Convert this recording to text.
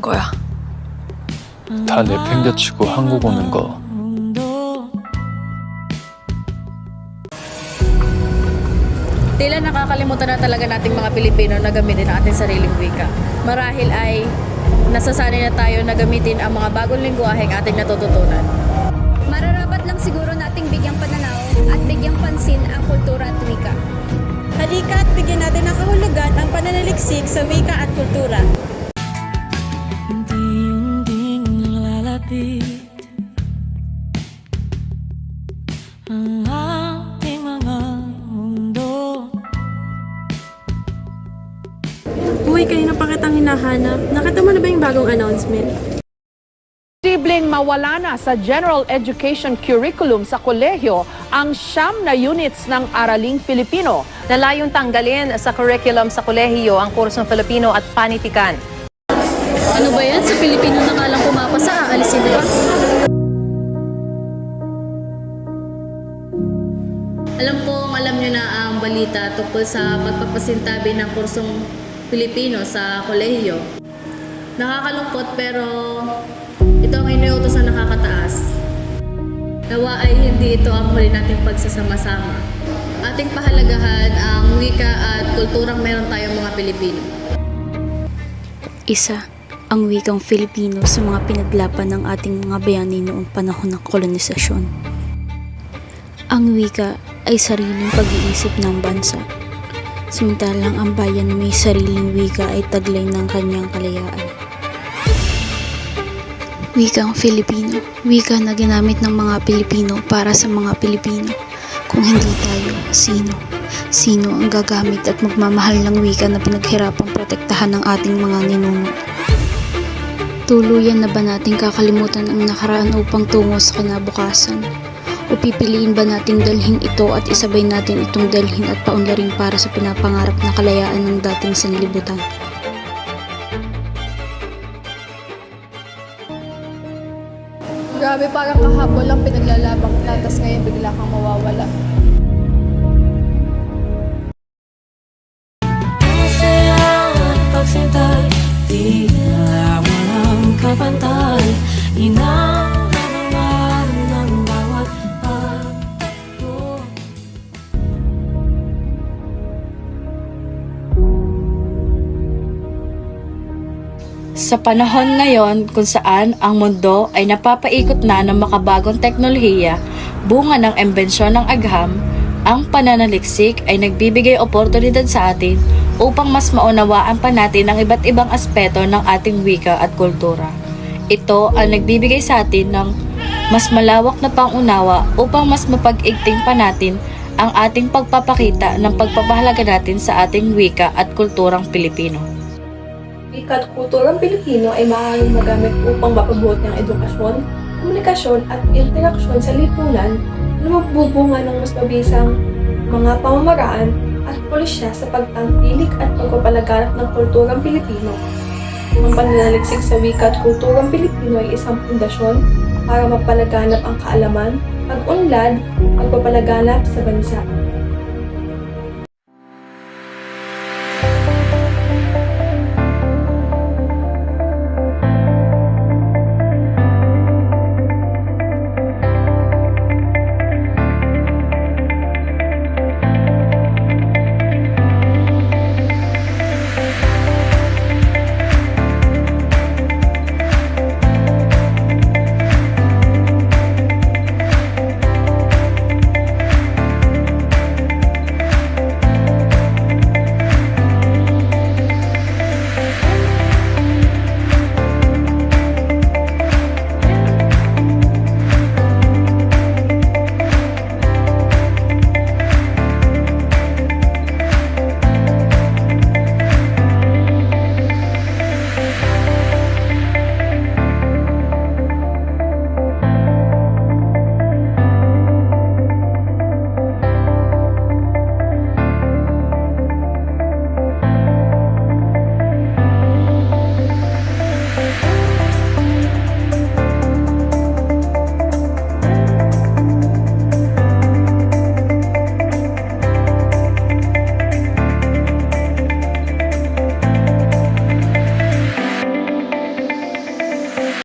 그냥 이렇게 된 거야. 다 내팽겨치고 한국 오는 거 Tila nakakalimutan na talaga nating mga Pilipino na gamitin ang ating sariling wika. Marahil ay nasasanay na tayo na gamitin ang mga bagong lingwaheng ating natututunan. Mararapat lang siguro nating bigyang pananaw at bigyang pansin ang kultura at wika. Halika at bigyan natin ng kahulugan ang pananaliksik sa wika at kultura. Nalalapit Ang ating mga mundo Uy, kanina pa kitang hinahanap. Nakita mo na ba yung bagong announcement? Posibleng mawala na sa general education curriculum sa kolehiyo ang siyam na units ng Araling Filipino. Nalayong tanggalin sa curriculum sa kolehiyo ang kursong Filipino at panitikan. Ano ba yan? Sa Pilipino na pumapasa, aalisin pa. Alam kong alam nyo na ang balita tungkol sa pagpapasintabi ng kursong Pilipino sa kolehiyo. Nakakalungkot pero ito ang iniutos na nakakataas. Nawa ay hindi ito ang huli nating pagsasama-sama. Ating pahalagahan ang wika at kulturang meron tayong mga Pilipino. Isa ang wikang Filipino sa mga pinaglaban ng ating mga bayani noong panahon ng kolonisasyon. Ang wika ay sariling pag-iisip ng bansa. Samantalang ang bayan na may sariling wika ay taglay ng kanyang kalayaan. Wikang Filipino, wika na ginamit ng mga Pilipino para sa mga Pilipino. Kung hindi tayo, sino? Sino ang gagamit at magmamahal ng wika na pinaghirapang protektahan ng ating mga ninuno? Tuluyan na ba natin kakalimutan ang nakaraan upang tungo sa kinabukasan? O pipiliin ba nating dalhin ito at isabay natin itong dalhin at paunlarin para sa pinapangarap na kalayaan ng dating sanlibutan? Grabe, parang kahapon lang pinaglalabang ka, tapos ngayon bigla kang mawawala. Sa panahon ngayon kung saan ang mundo ay napapaikot na ng makabagong teknolohiya, bunga ng imbensyon ng agham, ang pananaliksik ay nagbibigay oportunidad sa atin upang mas maunawaan pa natin ang iba't ibang aspeto ng ating wika at kultura. Ito ang nagbibigay sa atin ng mas malawak na pangunawa upang mas mapag-igting pa natin ang ating pagpapakita ng pagpapahalaga natin sa ating wika at kulturang Pilipino. Wika at kulturang Pilipino ay maaaring magamit upang mapabuti ang edukasyon, komunikasyon at interaksyon sa lipunan na magbubunga ng mas mabisang mga pamamaraan at pulisya sa pagtangkilik at pagpapalaganap ng kulturang Pilipino. Ang pananaliksik sa wika at kulturang Pilipino ay isang pundasyon para mapalaganap ang kaalaman, pag-unlad, pagpapalaganap sa bansa.